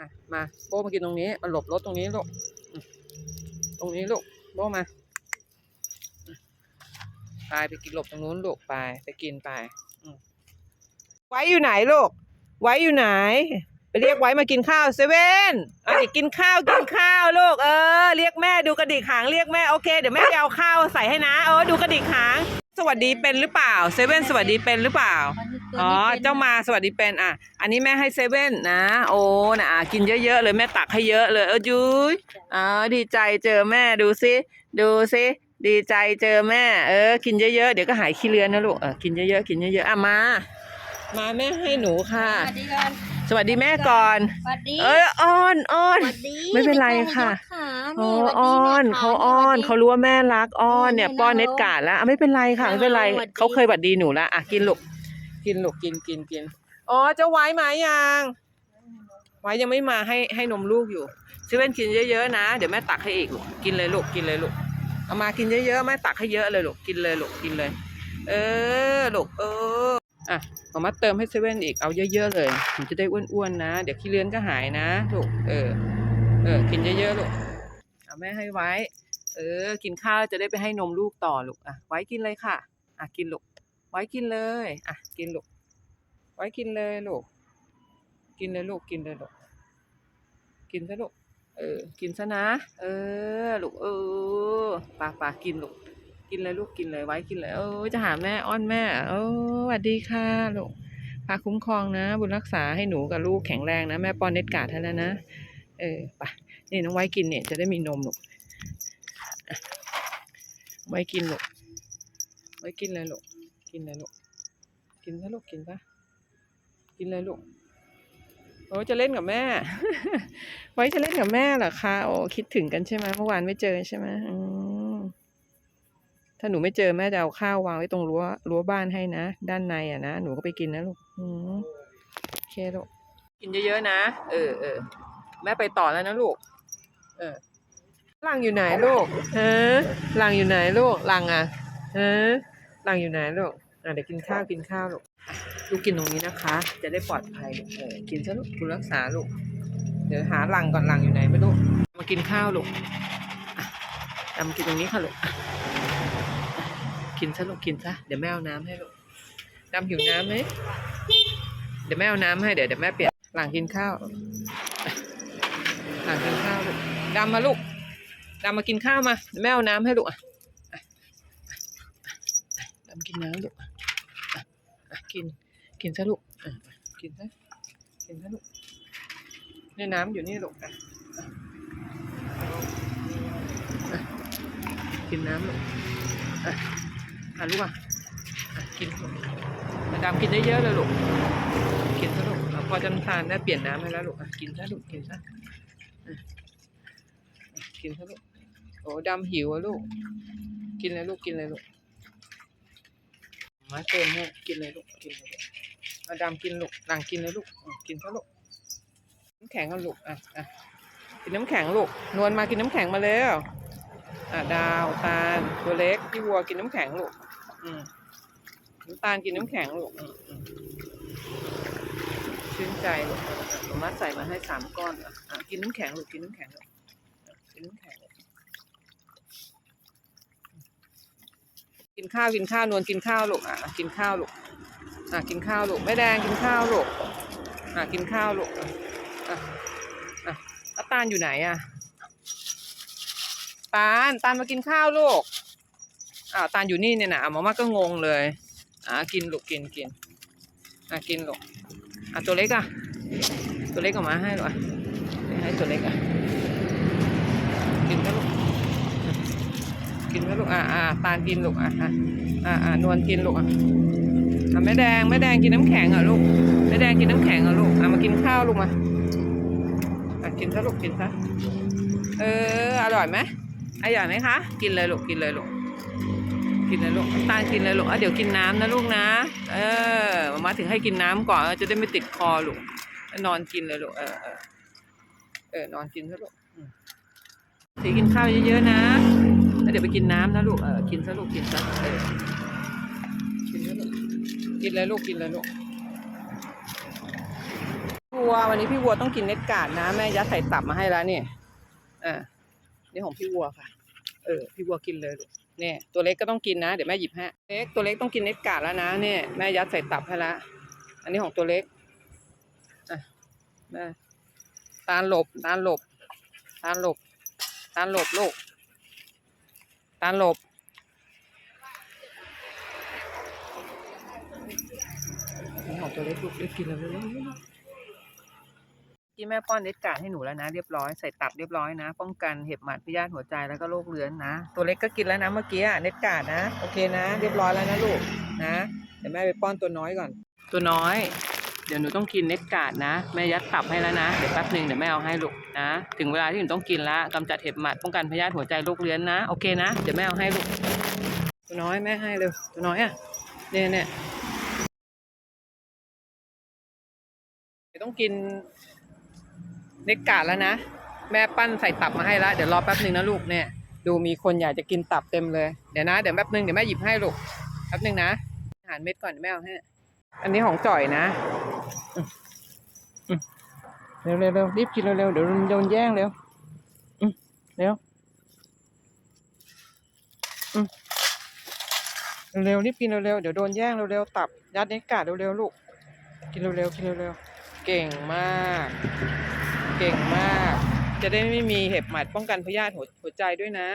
อะมาโบมากินตรงนี้มาหลบรถตรงนี้ลูกตรงนี้ลูกโบมาไปไปกินหลบตรงนู้นลูกไปไปกินไปไว้อยู่ไหนลูก ไว้อยู่ไหน ไปเรียกไว้มากินข้าวเซเว่นอาดิกินข้าวกินข้าวลูกเออเรียกแม่ดูกระดิกหางเรียกแม่โอเคเดี๋ยวแม่ไปเอาข้าวใส่ให้นะเออดูกระดิกหาง สวัสดีเป็นหรือเปล่าเซเว่นสวัสดีเป็นหรือเปล่า อ๋อเจ้ามาสวัสดีเป็นอะ อันนี้แม่ให้เซเว่นนะ โอ้นะอะกินเยอะๆเลยแม่ตักให้เยอะเลยเออยุ้ยอ๋อดีใจเจอแม่ดูสิดูสิดีใจเจอแม่ เออ กินเยอะๆเดี๋ยวก็หายขี้เลือนนะลูกเออกินเยอะๆกินเยอะๆอะมา มาแม่ให้หนูค่ะ สวัสดีก่อนสวัสดีแม่ก่อน สวัสดี เอ้ยอ้อนอ้อนสวัสดีไม่เป็นไรใช่ค่ะยกขาโอ้นี่สวัสดีอ้อนแม่เขาอ้อนสวัสดีเขารู้ว่าแม่รักอ้อนเนี่ยเออป้อนน่าเน็ตรักการ์ดแล้วอะไม่เป็นไรค่ะน่าไม่เป็นไรรักสวัสดีเขาเคยหวัดดีหนูแล้วอะกินลูก กินลูกกินกินกินอ๋อเจ้าไว้ไหมยังไว้ยังไม่มาให้ให้นมลูกอยู่เซเว่นกินเยอะๆนะ เดี๋ยวแม่ตักให้อีกลูกกินเลยลูกกินเลยลูกเอามากินเยอะๆแม่ตักให้เยอะเลยลูกกินเลยลูกกินเลย เออลูกเอออะเอามาเติมให้เซเว่นอีกเอาเยอะๆเลยถึงจะได้อ้วนๆนะ เดี๋ยวขี้เลื้อนก็หายนะลูกเออเออกินเยอะๆลูกเอาแม่ให้ไว้ เออ กินข้าวจะได้ไปให้นมลูกต่อลูกอะไว้กินเลยค่ะ อะกินลูก ไว้กินเลย อะ กินลูก ไว้กินเลยลูก กินเลยลูก กินเลยลูก กินซะลูก เออ กินซะนะ เออ ลูก เออปาปากินลูก กินเลยลูก กินเลยไว้กินเลย เออ จะหาแม่อ้อนแม่โอ้สวัสดีค่ะลูกพาคุ้มครองนะ บุญรักษาให้หนูกับลูกแข็งแรงนะ แม่ป้อนเน็ตการ์ดให้แล้วนะ เออไปนี่น้องไว้กินเนี่ยจะได้มีนมลูก ไว้กินลูก ไว้กินเลยลูก กินเลยลูก กินซะลูกกินซะกินเลยลูกโอ้จะเล่นกับแม่ ไว้จะเล่นกับแม่เหรอคะโอ้คิดถึงกันใช่ไหมเมื่อวานไม่เจอใช่ไหมอืมถ้าหนูไม่เจอแม่จะเอาข้าววางไว้ตรงรั้วรั้วบ้านให้นะด้านในอะนะหนูก็ไปกินนะลูกอืมโอเคลูกกินเยอะๆนะเออเออแม่ไปต่อแล้วนะลูก เออหลังอยู่ไหนลูกเออหลังอยู่ไหนลูกหลังอะเออ หลังอยู่ไหนลูกอะเดี๋ยวกินข้าวกินข้าวลูกลูกกินตรงนี้นะคะ จะได้ปลอดภัยลูกเออกินซะลูกคุณรักษาลูกเดี๋ยวหาหลังก่อนหลังอยู่ไหนไม่รู้มากินข้าวลูกดำกินตรงนี้ค่ะลูกกินซะลูกกินซะเดี๋ยวแม่เอาน้ำให้ลูกดำหิวน้ำไหมเดี๋ยวแม่เอาน้ำให้เดี๋ยวเดี๋ยวแม่เปลี่ยนหลังกินข้าวหลังกินข้าวลูกดำมาลูกดำมากินข้าวมาเดี๋ยวแม่เอาน้ำให้ลูกอะ กินน้ำลูกอะกิน กินซะลูกอะกินซะกินซะลูกนี่น้ำอยู่นี่ลูกอะกินน้ำลูกอะลูกอะกินลูกอะดำกินเยอะเลยลูกกินซะลูกอะพอจำทานได้เปลี่ยนน้ำให้แล้วลูกอะกินซะลูกกินซะกินเถอะลูกโอ้ดำหิวอะลูก กินเลยลูกกินเลยลูก มาเติมให้กินเลยลูกกินเลยลูกอาดำกินลูกหลังกินเลยลูกกินเถอะลูกน้ำแข็งเอาลูกอะอะกินน้ำแข็งลูกนวลมากินน้ำแข็งมาแล้วอะดาวตาลตัวเล็กพี่วัวกินน้ำแข็งลูกอืมน้ำตาลกินน้ำแข็งลูกอืมชื่นใจลูกผมมาใส่มาให้สามก้อนอะอะกินน้ำแข็งลูกกินน้ำแข็งลูกกินน้ำแข็ง กินข้าวกินข้าวนวลกินข้าวลูกอะกินข้าวลูกอะกินข้าวลูกแม่แดงกินข้าวลูกอะกินข้าวลูกอะอะแล้วตาลอยู่ไหนอะตาลตาลมากินข้าวลูกอ่าตาลอยู่นี่เนี่ยนะอะหมอมาก็งงเลยอะกินลูกกินกินอะกินลูกอะตัวเล็กอะตัวเล็กออกมาให้ลูกอะให้ตัวเล็กอะกินไหมลูก กินไหมลูกอ่าอ่าตาลกินลูกอะอะอ่าอ่านวลกินลูกอะอะแม่แดงแม่แดงกินน้ำแข็งเหรอลูกแม่แดงกินน้ำแข็งเหรอลูกอะมากินข้าวลูกมาอะกินซะลูกกินซะเอออร่อยไหมอร่อยไหมคะ กินเลยลูกกินเลยลูกกินเลยลูกตาลกินเลยลูกอะเดี๋ยวกินน้ำนะลูกนะ เออมาถึงให้กินน้ำก่อนจะได้ไม่ติดคอลูกนอนกินเลยลูกเออเออเออนอนกินซะลูกสีกินข้าวเยอะๆนะ เดี๋ยวไปกินน้ำนะลูก เออ กินซะลูก กินซะเออกินซะลูก กินเลยลูก กินเลยลูกวัววันนี้พี่วัวต้องกินเน็ตการ์ดนะแม่ยัดใส่ตับมาให้แล้วเนี่ยอ่านี่ของพี่วัวค่ะ เออ พี่วัวกินเลยลูกเนี่ยตัวเล็กก็ต้องกินนะ เดี๋ยวแม่หยิบให้เล็กตัวเล็กต้องกินเน็ตการ์ดแล้วนะเนี่ยแม่ยัดใส่ตับให้ละอันนี้ของตัวเล็กอะแม่ตาลหลบตาลหลบตาลหลบตาลหลบลูก ตาลหลบนี่ของตัวเล็กลูกเล็กกินแล้วเร็วๆกินแม่ป้อนเน็ตการ์ดให้หนูแล้วนะ เรียบร้อยใส่ตับเรียบร้อยนะ ป้องกันเห็บหมัดพยาธิหัวใจแล้วก็โรคเรื้อนนะ ตัวเล็กก็กินแล้วนะเมื่อกี้อะเน็ตการ์ดนะ โอเคนะ เรียบร้อยแล้วนะลูกนะ เดี๋ยวแม่ไปป้อนตัวน้อยก่อน ตัวน้อยเดี๋ยวหนูต้องกินเน็ตกาดนะ แม่ยัดตับให้แล้วนะ เดี๋ยวแป๊บหนึ่งเดี๋ยวแม่เอาให้ลูกนะ ถึงเวลาที่หนูต้องกินละกำจัดเห็บหมัดป้องกันพยาธิหัวใจโรคเรื้อนนะ โอเคนะ เดี๋ยวแม่เอาให้ลูก ตัวน้อยแม่ให้เร็ว ตัวน้อยอะ เนี่ยเนี่ยเดี๋ยวต้องกินเน็กกาดแล้วนะ แม่ปั้นใส่ตับมาให้แล้ว เดี๋ยวรอแป๊บหนึ่งนะลูกเนี่ย ดูมีคนอยากจะกินตับเต็มเลย เดี๋ยวนะ เดี๋ยวแป๊บหนึ่งเดี๋ยวแม่หยิบให้ลูก แป๊บหนึ่งนะอาหารเม็ดก่อนเดี๋ยวแม่เอาให้ อันนี้ของจ่อยนะอืมอืมเร็วเร็วเร็วรีบกินเร็วเร็วเดี๋ยวโดนแย่งเร็วอืมเร็วอืมเร็วๆรีบกินเร็วๆเดี๋ยวโดนแย่งเร็วๆตับยัดเน็กกาดเร็วๆลูกกินเร็วๆกินเร็วๆเก่งมาก เก่งมาก จะได้ไม่มีเห็บหมัดป้องกันพยาธิหัวหัวใจด้วยนะ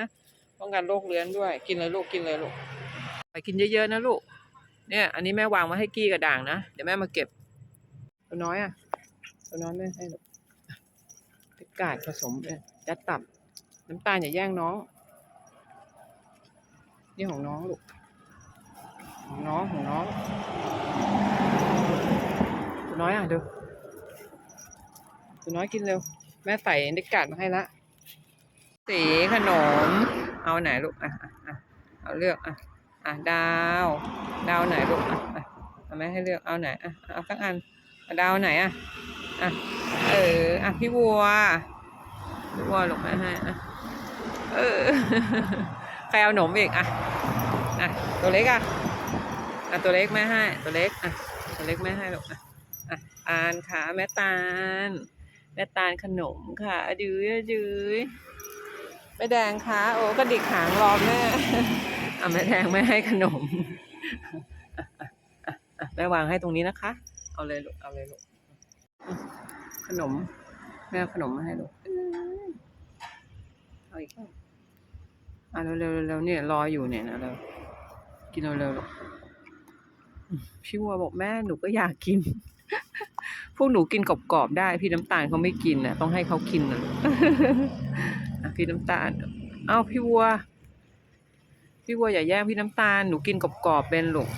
ป้องกันโรคเรื้อนด้วย กินเลยลูกกินเลยลูกไปกินเยอะๆนะลูก เนี่ยอันนี้แม่วางมาให้กี้กระด่างนะ เดี๋ยวแม่มาเก็บ ตัวน้อยอะ ตัวน้อยแม่ให้ลูกพริกาดผสมเลยยัดตับ น้ำตาลอย่าแย่งน้อง นี่ของน้องลูก ของน้องของน้อง ตัวน้อยอะดู ตัวน้อยกินเร็ว แม่ใส่เด็กกาดมาให้ละ สีขนม เอาไหนลูกอะอะอะเอาเลือกอะ อะดาว ดาวไหนลูกอะเอาแม่ให้เลือกเอาไหนอะเอาสักอันดาวไหนอะอะเอออะพี่วัวพี่วัวลูกแม่ให้อะเออใครเอาหนมอีกอะอะตัวเล็กอะอะตัวเล็กแม่ให้ตัวเล็กอะตัวเล็กแม่ให้ลูกอะอะอานค่ะแม่ตาลแม่ตาลขนมค่ะดื้อดื้อแม่แดงคะโอ้กระดิกหางรอแม่ อะแม่แดงไม่ให้ขนมแม่วางให้ตรงนี้นะคะ เอาเลยลูก เอาเลยลูกอืมขนม แม่ขนมมาให้ลูก เอาอีกแล้วอะเร็วเร็วเร็วเนี่ยรออยู่เนี่ยนะเร็วกินเร็วเร็วลูกอืมพี่วัวบอกแม่หนูก็อยากกิน พวกหนูกินกรอบๆได้ พี่น้ำตาลเขาไม่กินนะต้องให้เขากินนะพี่น้ำตาล เอาพี่วัว พี่วัวอย่าแย่งพี่น้ำตาล หนูกินกรอบๆเป็นหลูก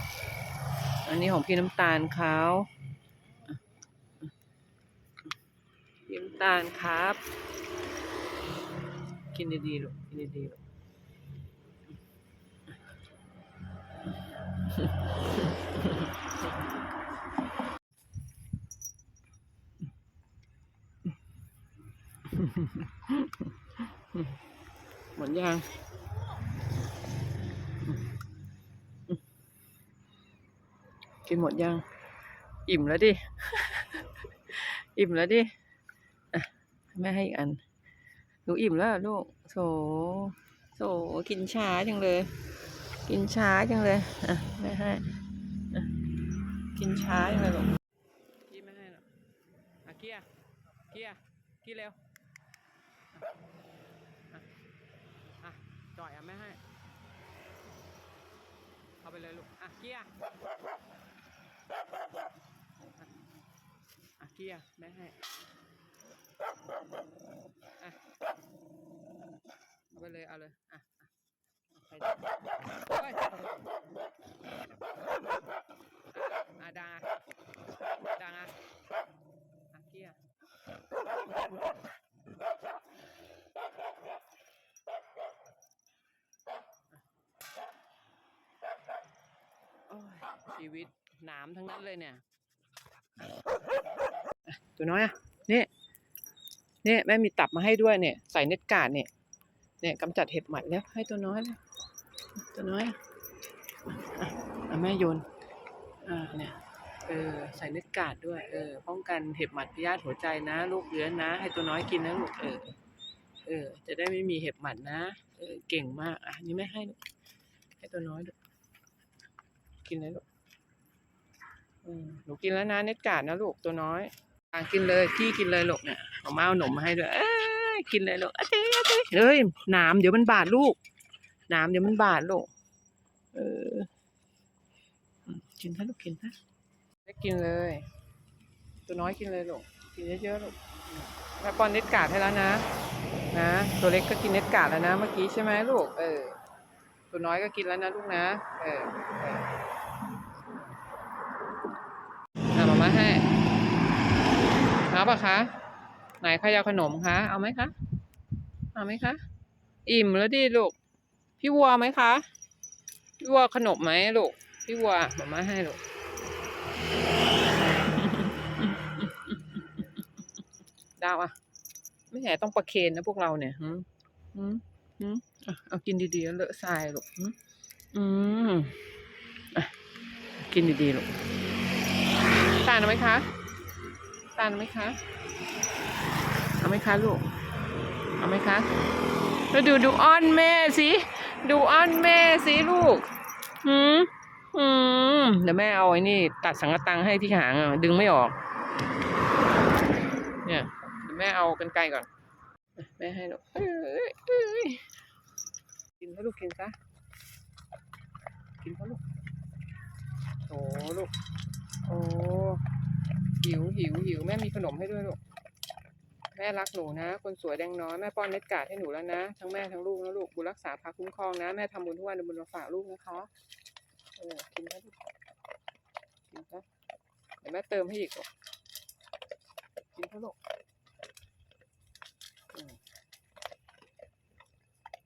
อันนี้ของพี่น้ำตาลเขาพี่น้ำตาลครับ กินดีๆลูกกินดีๆลูกหมดยัง กินหมดยัง อิ่มแล้วดิ อิ่มแล้วดิอะแม่ให้อีกอัน หนูอิ่มแล้วเหรอลูกโถโถกินช้าจังเลย กินช้าจังเลยอะแม่ให้อะกินช้าจังเลยลูกกี้ไม่ให้หรอกอะเกียร์เกียร์กี้เร็วอะจ่อยอะไม่ให้ เอาไปเลยลูก อะเกียร์อะ เกียร์ไม่ให้อะเอาไปเลย เอาเลย อะอะใครจะโอ้ยอะดังอะดังอะอะเกียร์ชีวิตหนามทั้งนั้นเลยเนี่ย ตัวน้อยอะนี่นี่แม่มีตับมาให้ด้วยเนี่ย ใส่เน็ตกาดเนี่ยเนี่ยกำจัดเห็บหมัดแล้วให้ตัวน้อยเลยตัวน้อยอะอะอะแม่โยนอ่าเนี่ยเออใส่เน็ตกาดด้วยเออป้องกันเห็บหมัดพยาธิหัวใจนะลูกเรื้อนนะ ให้ตัวน้อยกินนะลูกเออเออ จะได้ไม่มีเห็บหมัดนะเออเก่งมากอะนี่ไม่ให้ลูกให้ตัวน้อยลูกกินเลยลูกอืมหนูกินแล้วนะเน็ตกาดนะลูกตัวน้อย กินเลยพี่กินเลยลูกเนี่ยเอามาเอาหนมมาให้ด้วยกินเลยลูกอเต้อเต้เฮ้ยหนามเดี๋ยวมันบาดลูกหนามเดี๋ยวมันบาดลูกเออกินซะลูกกินซะได้กินเลย ตัวน้อยกินเลยลูกกินเยอะๆลูกแม่ป้อนเน็ตกาดให้แล้วนะนะตัวเล็กก็กินเน็ตกาดแล้วนะ เมื่อกี้ใช่ไหมลูกเออตัวน้อยก็กินแล้วนะลูกนะ เออเออเอามามาให้เอาปะคะ ไหนใครเอาขนมคะ เอาไหมคะ เอาไหมคะ อิ่มแล้วดิลูก พี่วัวไหมคะ พี่วัวขนมไหมลูก พี่วัวมามาให้ลูก ดาวอะไม่แหต้องประเคนนะพวกเราเนี่ยหืมหืมหืมอะเอากินดีๆแล้วเลอะทรายลูกอืมอะกินดีๆลูกตาลเอาไหมคะ ตาลเอาไหมคะ เอาไหมคะลูก เอาไหมคะแล้วดูดูอ้อนแม่สิดูอ้อนแม่สิลูกหืมอืมเดี๋ยวแม่เอาไอ้นี่ ตัดสังกะตังให้ที่หางอะดึงไม่ออก เนี่ยเดี๋ยวแม่เอากันไกลก่อนแม่ให้ลูกเอ้ยเอ้ยกินซะลูกกินซะกินซะลูกโอ้ลูกโอ้ หิวหิวหิวแม่มีขนมให้ด้วยลูกแม่รักหนูนะ คนสวยแดงน้อยแม่ป้อนเน็ตการ์ดให้หนูแล้วนะ ทั้งแม่ทั้งลูกนะลูกบุญรักษาพาคุ้มครองนะ แม่ทำบุญทุกวันบุญมาฝากลูกนะคะเออกินซะลูกกินซะเดี๋ยวแม่เติมให้อีกกินซะลูก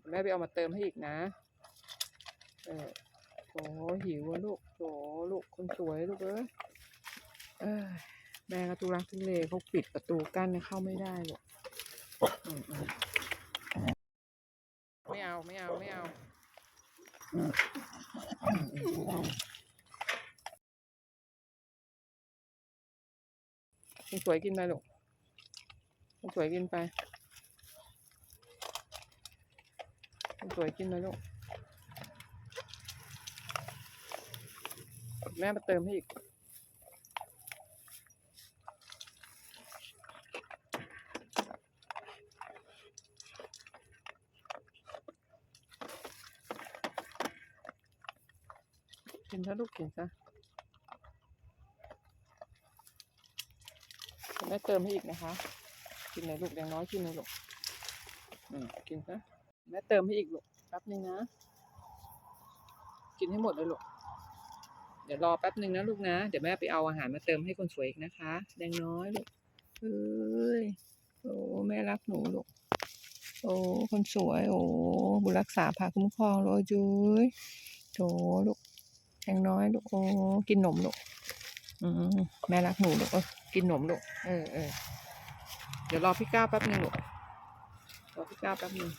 แม่ไปเอามาเติมให้อีกนะ เออโถหิวอะลูกโถลูกคนสวยลูกเอ้ยเอ้ย แม่ก็ทุรักทุเลเขาปิดประตูกั้นเข้าไม่ได้หรอกอืมอืมไม่เอาไม่เอาไม่เอาคุณสวยกินไปลูกคุณสวยกินไปคุณสวยกินไปลูกแม่มาเติมให้อีก กินซะลูกกินซะแม่เติมให้อีกนะคะ กินเลยลูกแดงน้อยกินเลยลูกอืมกินซะแม่เติมให้อีกลูกแป๊บนึงนะ กินให้หมดเลยลูกเดี๋ยวรอแป๊บนึงนะลูกนะ เดี๋ยวแม่ไปเอาอาหารมาเติมให้คนสวยอีกนะคะแดงน้อยลูกเอ้ยโอ้แม่รักหนูลูกโอ้คนสวย โอ้บุรักษาพาคุ้มครองโลกจุ้ยโถลูก แทงน้อยลูกโอ้กินนมลูกอืมแม่รักหนูลูกเออกินนมลูกเออเออเดี๋ยวรอพี่ก้าวแป๊บนึงลูกรอพี่ก้าวแป๊บนึง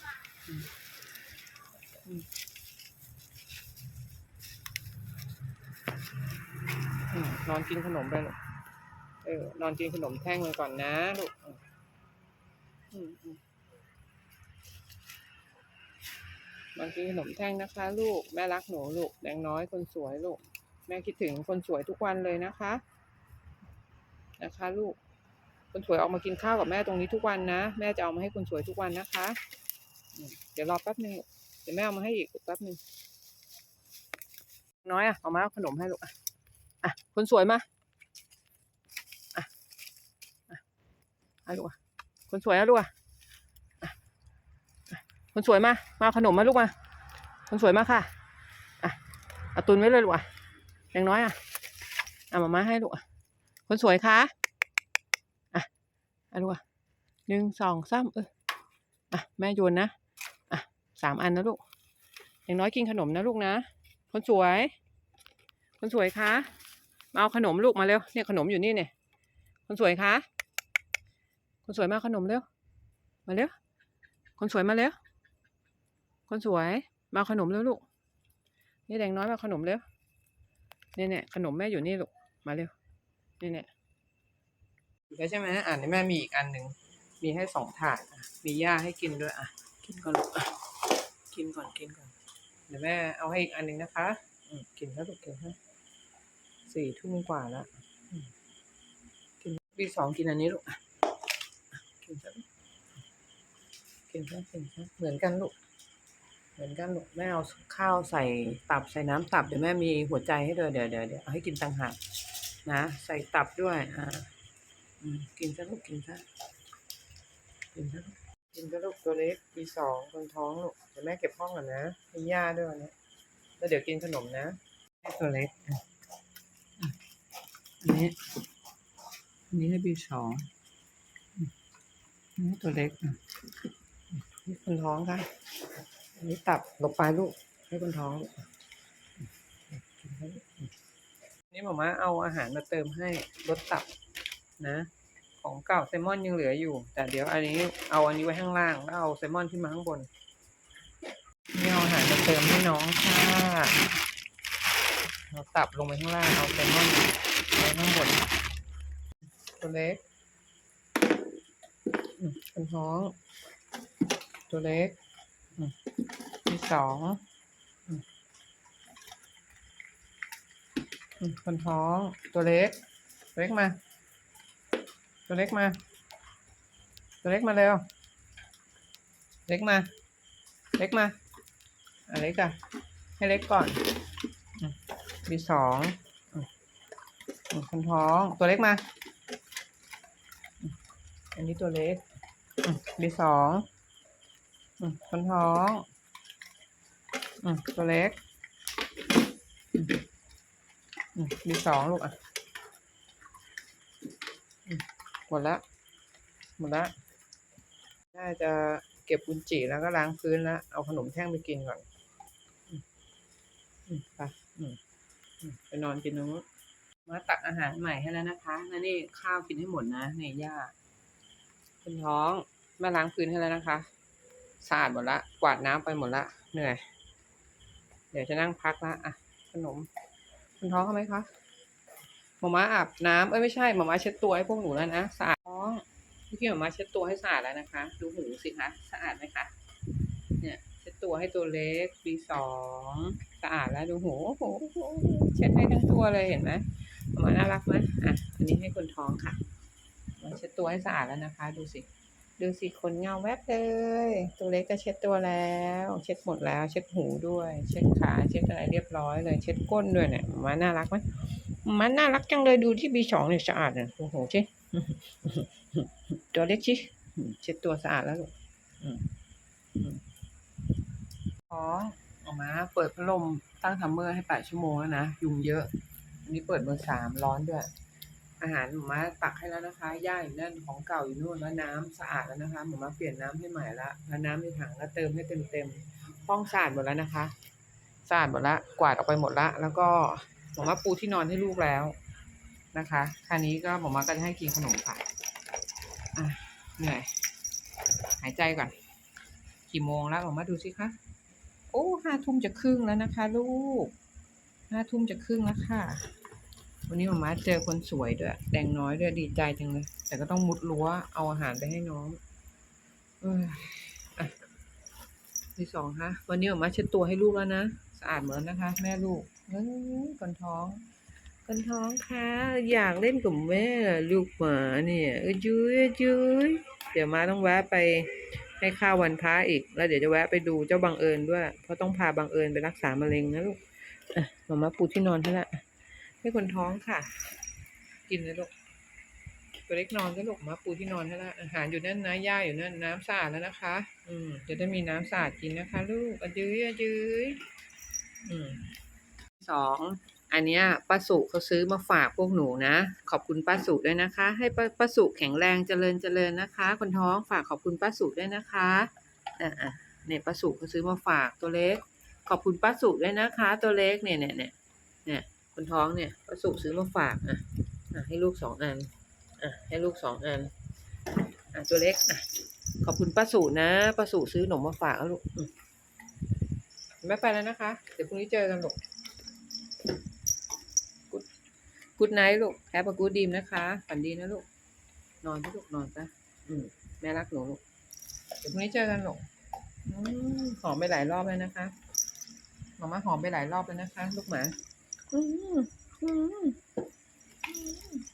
นอนกินขนมไปลูกเออนอนกินขนมแท่งไปก่อนนะลูกอืมอืม อืมนอนกินขนมแท่งนะคะ ลูกแม่รักหนูลูกแดงน้อยคนสวยลูก แม่คิดถึงคนสวยทุกวันเลยนะคะ นะคะ ลูก คนสวยออกมากินข้าวกับแม่ตรงนี้ทุกวันนะ แม่จะเอามาให้คนสวยทุกวันนะคะ เดี๋ยวรอแป๊บนึงเดี๋ยวแม่เอามาให้อีกแป๊บนึงน้อยอะเอามาเอาขนมให้ลูกอะอะคนสวยมาอะอะลูกอะคนสวยอะลูกอะอะอะ คนสวยมามาเอาขนมมาลูกมา คนสวยมาค่ะ อะเอาตุนไว้เลยลูกอะอย่างน้อยอะเอามามาให้ลูกอะ คนสวยคะอะอะลูกอะหนึ่งสองสามเอออะแม่โยนนะ อะสามอันนะลูก อย่างน้อยกินขนมนะลูกนะ คนสวย คนสวยคะ มาเอาขนมลูกมาเร็ว เนี่ยขนมอยู่นี่เนี่ย คนสวยคะ คนสวยมาเอาขนมเร็ว มาเร็ว คนสวยมาเร็ว คนสวย มาขนมเร็วลูก นี่แดงน้อยมาขนมเร็วเนี่ยเนี่ยขนมแม่อยู่นี่ลูก มาเร็วนี่เนี่ยอีกแล้วใช่ไหมอ่านในแม่มีอีกอันหนึ่ง มีให้สองถาดมีหญ้าให้กินด้วยอะ กินก่อนลูกอะกินก่อนกินก่อน เดี๋ยวแม่เอาให้อีกอันหนึ่งนะคะอืมกินแล้วลูกกินฮะสี่ทุ่มกว่าแล้วกินปีสองกินอันนี้ลูกกินซะกินซะกินซะเหมือนกันลูก มือนกันลูกแม่เอาข้าวใส่ตับใส่น้ำตับเดี๋ยวแม่มีหัวใจให้ด้วยเดี๋ยวเดี๋ยวเดี๋ยวเอาให้กินต่างหากนะ ใส่ตับด้วย อ่ากินซะลูกกินซะกินซะลูกกินซะลูกตัวเล็กปีสองคนท้องลูกเดี๋ยวแม่เก็บห้องก่อนนะมีย่าด้วยนนี้แล้วเดี๋ยวกินขนมนะให้ตัวเล็กอะอันนี้อันนี้ให้ปีสองอันนี้ตัวเล็กอะนี่คนท้องค่ะ นี้ตับหลบไปลูกให้คนท้องนี่หมอมาเอาอาหารมาเติมให้ลดตับนะ ของเก่าแซลมอนยังเหลืออยู่ แต่เดี๋ยวอันนี้เอาอันนี้ไว้ข้างล่างแล้วเอาแซลมอนที่มาข้างบนนี่เอาอาหารมาเติมให้น้องค่ะเอาตับลงไปข้างล่างเอาแซลมอนไว้ข้างบนตัวเล็กคนท้อง ตัวเล็ก ที่สองอืมคนท้องตัวเล็ก ตัวเล็กมา ตัวเล็กมา ตัวเล็กมาเร็ว เล็กมา เล็กมาอะเล็กอะให้เล็กก่อนอืมบีสองอืมคนท้องตัวเล็กมา อันนี้ตัวเล็กอืมบีสอง คนท้องอืมตัวเล็กอืมอืมมีสองลูกอะหมดละหมดละน่าจะเก็บบุญจีแล้วก็ล้างพื้นแล้ว เอาขนมแท่งไปกินก่อนอืมไปอืมอืมไปนอนกินนู้นมาตักอาหารใหม่ให้แล้วนะคะแล้วนี่ข้าวกินให้หมดนะนี่ย่าคนท้องแม่ล้างพื้นให้แล้วนะคะ สะอาดหมดละ กวาดน้ำไปหมดละ เหนื่อย เดี๋ยวจะนั่งพักละอะ ขนมคุณท้องเขาไหมคะหมอม้าอาบน้ำเอ้ยไม่ใช่หมอม้าเช็ดตัวให้พวกหนูแล้วนะสะอาดท้องเมื่อกี้หมอม้าเช็ดตัวให้สะอาดแล้วนะคะ ดูหูสิคะสะอาดไหมคะเนี่ยเช็ดตัวให้ตัวเล็กปีสองสะอาดแล้วดูหูโอ้โหเช็ดให้ทั้งตัวเลยเห็นไหมหมอม้าน่ารักไหมอะอันนี้ให้คนท้องค่ะมอเช็ดตัวให้สะอาดแล้วนะคะ ดูสิ ดูสิขนเงาแวบเลย ตัวเล็กก็เช็ดตัวแล้ว เช็ดหมดแล้ว เช็ดหูด้วย เช็ดขา เช็ดอะไรเรียบร้อยเลย เช็ดก้นด้วยเนี่ยมันน่ารักไหมมันน่ารักจังเลยดูที่บีสองเนี่ยสะอาดเนี่ยโอ้โหชิตัวเล็กชิเช็ดตัวสะอาดแล้วลูกอืมอืมท้องออกมา เปิดพัดลมตั้งทัมเมอร์ให้แปดชั่วโมงแล้วนะ ยุงเยอะ อันนี้เปิดเบอร์สามร้อนด้วย อาหารหมูมาตักให้แล้วนะคะ ย่าอยู่นั่นของเก่าอยู่นู่นแล้วน้ำสะอาดแล้วนะคะหมูมาเปลี่ยนน้ำให้ใหม่ละแล้วน้ำในถังก็เติมให้เต็มเต็มๆห้องสะอาดหมดแล้วนะคะสะอาดหมดละกวาดออกไปหมดละแล้วก็หมูมาปูที่นอนให้ลูกแล้วนะคะคราวนี้ก็หมูมาก็จะให้กินขนมค่ะอะเหนื่อยหายใจก่อน กี่โมงแล้วหมูมาดูสิคะโอ้ห้าทุ่มจะครึ่งแล้วนะคะ ลูกห้าทุ่มจะครึ่งแล้วค่ะ วันนี้หมามาเจอคนสวยด้วย แดงน้อยด้วยดีใจจังเลย แต่ก็ต้องมุดรั้วเอาอาหารไปให้น้องอออะที่สองคะวันนี้หมามาเช็ดตัวให้ลูกแล้วนะ สะอาดเหมือนนะคะ แม่ลูกเอ้ยคนท้องคนท้องคะอยากเล่นกับแม่ลูกหมาเนี่ยเออจุ้ยเออจุ้ยเดี๋ยวมาต้องแวะไปให้ข้าววันพระอีก แล้วเดี๋ยวจะแวะไปดูเจ้าบังเอิญด้วย เพราะต้องพาบังเอิญไปรักษามะเร็งนะลูกอะหมามาปูที่นอนให้ละ ให้คนท้องค่ะ กินเลยลูกตัวเล็กนอนก็ลูกมาปูที่นอนให้ละอาหารอยู่นั่นนะย่าอยู่นั่นน้ำสะอาดแล้วนะคะ อืมจะได้มีน้ำสะอาดกินนะคะ ลูกอะยื้ยอะยื้ยอืมสองอันเนี้ยป้าสุเขาซื้อมาฝากพวกหนูนะ ขอบคุณป้าสุด้วยนะคะ ให้ป้าป้าสุแข็งแรงเจริญเจริญนะคะ คนท้องฝากขอบคุณป้าสุด้วยนะคะอะอะเนี่ยป้าสุเขาซื้อมาฝากตัวเล็ก ขอบคุณป้าสุด้วยนะคะ ตัวเล็กเนี่ยเนี่ยเนี่ยเนี่ย คนท้องเนี่ยป้าสุซื้อมาฝากอะอะให้ลูกสองอันอะให้ลูกสองอันอะตัวเล็กอะขอบคุณป้าสุนะป้าสุซื้อขนมมาฝากลูกอืมแม่ไปแล้วนะคะ เดี๋ยวพรุ่งนี้เจอกันลูกกูดไนท์ลูกแฮปปี้กูดดีมนะคะฝันดีนะลูก นอนไปลูกนอนไปอืมแม่รักหนูลูกเดี๋ยวพรุ่งนี้เจอกันลูกหอมไปหลายรอบแล้วนะคะหมาม่าหอมไปหลายรอบแล้วนะคะ ลูกหมา เ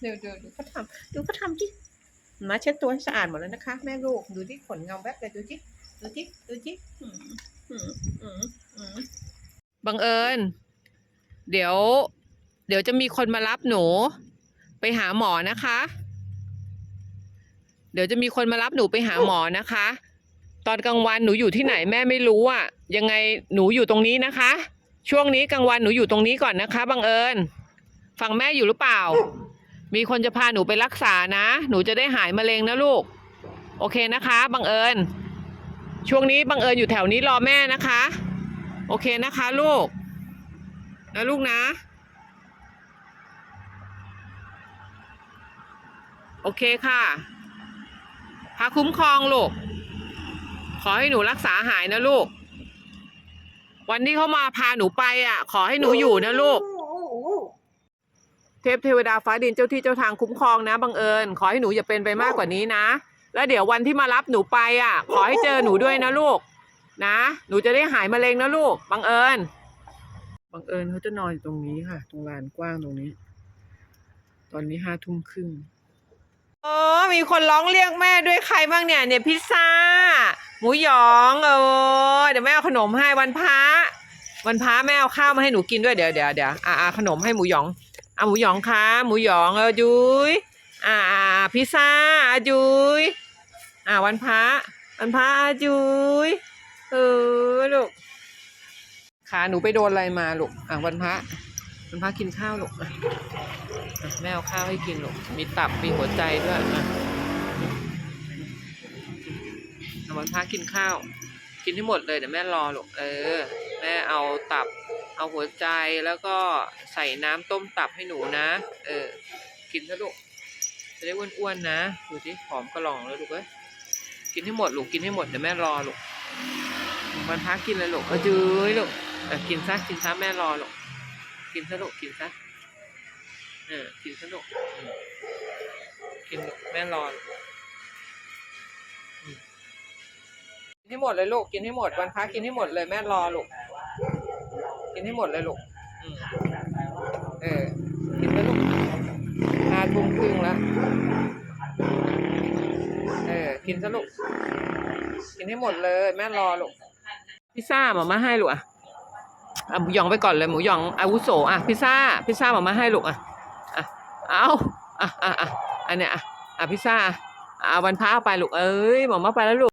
ดี๋ยวเดี๋ยวดูเขาทำดูเขาทำจิมาเช็ดตัวให้สะอาดหมดแล้วนะคะ แม่ลูกดูที่ขนเงาแวบเลยดูจิดูจิดูจิบังเอิญ เดี๋ยว เดี๋ยวจะมีคนมารับหนู ไปหาหมอนะคะ เดี๋ยวจะมีคนมารับหนูไปหาหมอนะคะ ตอนกลางวันหนูอยู่ที่ไหนแม่ไม่รู้อะ ยังไงหนูอยู่ตรงนี้นะคะ ช่วงนี้กลางวันหนูอยู่ตรงนี้ก่อนนะคะ บังเอิญฟังแม่อยู่หรือเปล่า มีคนจะพาหนูไปรักษานะ หนูจะได้หายมะเร็งนะลูก โอเคนะคะ บังเอิญช่วงนี้บังเอิญอยู่แถวนี้รอแม่นะคะ โอเคนะคะ ลูกนะลูกนะ โอเคค่ะพาคุ้มครองลูก ขอให้หนูรักษาหายนะลูก วันที่เขามาพาหนูไปอะ ขอให้หนูอยู่นะลูก เทพเทวดาฟ้าดินเจ้าที่เจ้าทางคุ้มครองนะบังเอิญขอให้หนูอย่าเป็นไปมากกว่านี้นะ แล้วเดี๋ยววันที่มารับหนูไปอะ ขอให้เจอหนูด้วยนะลูก นะ หนูจะได้หายมะเร็งนะลูกบังเอิญบังเอิญเขาจะนอนอยู่ตรงนี้ค่ะ ตรงลานกว้างตรงนี้ ตอนนี้ห้าทุ่มครึ่ง โอ้มีคนร้องเรียกแม่ด้วยใครบ้างเนี่ย เนี่ยพิซซ่า หมูหยองเออเดี๋ยวแม่เอาขนมให้วันพระวันพระแม่เอาข้าวมาให้หนูกินด้วยเดี๋ยวเดี๋ยวเดี๋ยวอ่าอาขนมให้หมูหยองอ่าหมูหยองคะหมูหยองเออจุ้ยอ่าอาพิซซ่าอะจุ้ยอ่าวันพระวันพระอะจุ้ยเออลูกขาหนูไปโดนอะไรมาลูกอะวันพระ วันพระกินข้าวลูกอะแม่เอาข้าวให้กินหลูกมีตับมีหัวใจด้วยอะเอาวันพากินข้าว กินให้หมดเลยเดี๋ยวแม่รอหลูกเออ แม่เอาตับ เอาหัวใจแล้วก็ใส่น้ำต้มตับให้หนูนะ เออ กินซะลูกจะได้อ้วนๆนะดูสิหอมกระหล่องแล้วลูกเอ้ยกินให้หมดลูกกินให้หมดเดี๋ยวแม่รอลูกวันพักกินเลยลูกเออจื้อลูกกินซะกินซะแม่รอลูก กินซะลูกกินซะ เออ กินสนุกอืมกินแม่รอนอืมกินให้หมดเลยลูก กินให้หมด วันพักกินให้หมดเลยแม่รอลูก กินให้หมดเลยลูกอืมเออ กินไปลูกห้าทุ่มครึ่งแล้ว เออ กินซะลูก กินให้หมดเลย แม่รอลูก พิซซ่าหมามาให้ลูกอะ อะหมูหยองไปก่อนเลยหมูหยองอาวุโสอะพิซซ่าพิซซ่ามามาให้ลูกอะอะเอาอะอะอะอันเนี้ยอะอะพิซซ่าอะอะวันพระเอาไปลูกเอ้ยหมอมาไปแล้วลูก